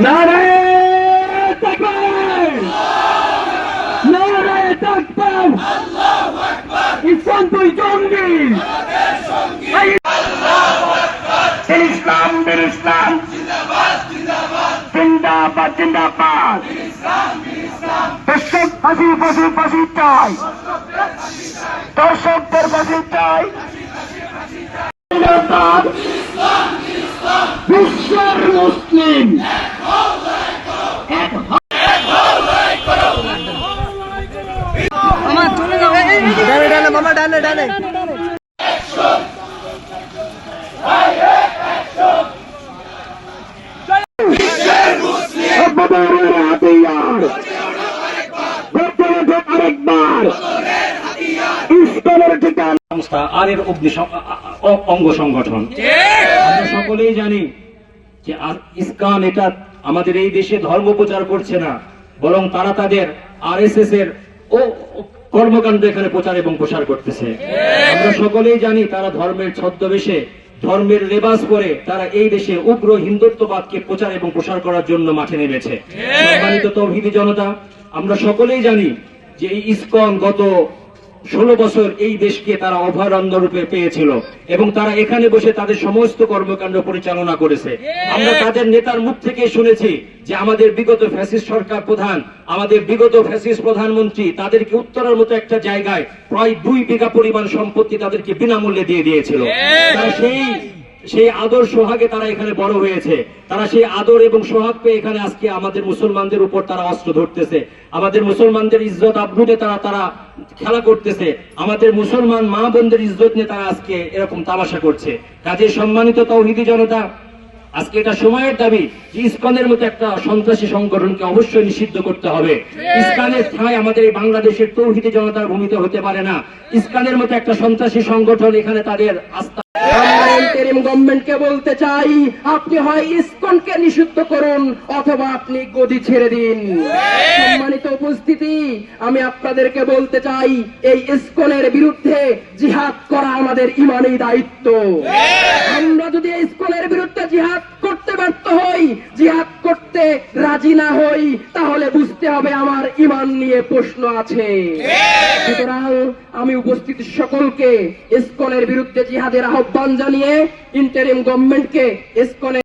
নারায় তাকবীর! নারায় তাকবীর! ইসলাম তুই জঙ্গি! এই ইসলাম বীর ইসলাম জিন্দাবাদ জিন্দাবাদ! দর্শক, ফাঁসি ফাঁসি ফাঁসি চাই! দর্শকদের ফাঁসি চাই! জিন্দাবাদ! বিশ্বের মুসলিম এক ডানে ডানে মামা ডানে ডানে সংস্থা আর এর অগ্নি অঙ্গ সংগঠন। আমরা সকলেই জানি যে আর ইসকান এটা আমাদের এই দেশে ধর্ম প্রচার করছে না, বরং তারা তাদের আরএসএস এর ও কর্মকাণ্ড এখানে প্রচার এবং প্রসার করতেছে। আমরা সকলেই জানি তারা ধর্মের ছদ্মবেশে, ধর্মের লেবাস পরে তারা এই দেশে উগ্র হিন্দুত্ববাদকে প্রচার এবং প্রসার করার জন্য মাঠে নেমেছে। সম্মানিত তৌহিদি জনতা, আমরা সকলেই জানি যে এই ইসকন গত ষোলো বছর এই দেশকে তারা অভয়ারণ্য রূপে পেয়েছিল এবং তারা এখানে বসে তাদের সমস্ত কর্মকাণ্ড পরিচালনা করেছে। আমরা তাদের নেতার মুখ থেকে শুনেছি যে আমাদের বিগত ফ্যাসিস্ট সরকার প্রধান আমাদের বিগত ফ্যাসিস্ট প্রধানমন্ত্রী তাদেরকে উত্তরের মতো একটা জায়গায় প্রায় দুই বিঘা পরিমাণ সম্পত্তি তাদেরকে বিনামূল্যে দিয়ে দিয়েছিল। সেই সেই আদর সোহাগে তারা এখানে বড় হয়েছে। তারা সেই আদর এবং সোহাগ পেয়ে এখানে আজকে আমাদের মুসলমানদের উপর তারা অস্ত্র ধরতেছে। আমাদের মুসলমানদের ইজ্জত আব্রুতে তারা তারা খেলা করতেছে। আমাদের মুসলমান মা বোনদের ইজ্জত নিয়ে তারা আজকে এরকম তামাশা করছে। কাজে সম্মানিত তৌহিদি জনতা, আজকে এটা সময়ের দাবি যে ইসকনের মতো একটা সন্ত্রাসী সংগঠনকে অবশ্যই নিষিদ্ধ করতে হবে। ইসকানের ঠাঁই আমাদের এই বাংলাদেশের তৌহিদি জনতার ভূমিতে হতে পারে না। ইসকানের মতো একটা সন্ত্রাসী সংগঠন এখানে তাদের আস্থা আমরা ইন্টারিম গভর্নমেন্টকে বলতে চাই আপনি হয় ইসকনকে নিষিদ্ধ করুন অথবা আপনি গদি ছেড়ে দিন। সম্মানিত উপস্থিতি আমি আপনাদেরকে বলতে চাই এই ইসকনের বিরুদ্ধে জিহাদ করা আমাদের ইমানই দায়িত্ব। আমরা যদি ইসকনের বিরুদ্ধে জিহাদ করতে ব্যর্থ হই জিহাদ করতে রাজি না হই, তাহলে বুঝতে হবে আমার ইমান নিয়ে প্রশ্ন আছে। সুতরাং আমি উপস্থিত সকলকে ইসকনের বিরুদ্ধে জিহাদের আহ্বান জানিয়ে ইন্টারিম গভর্নমেন্টকে ইসকনের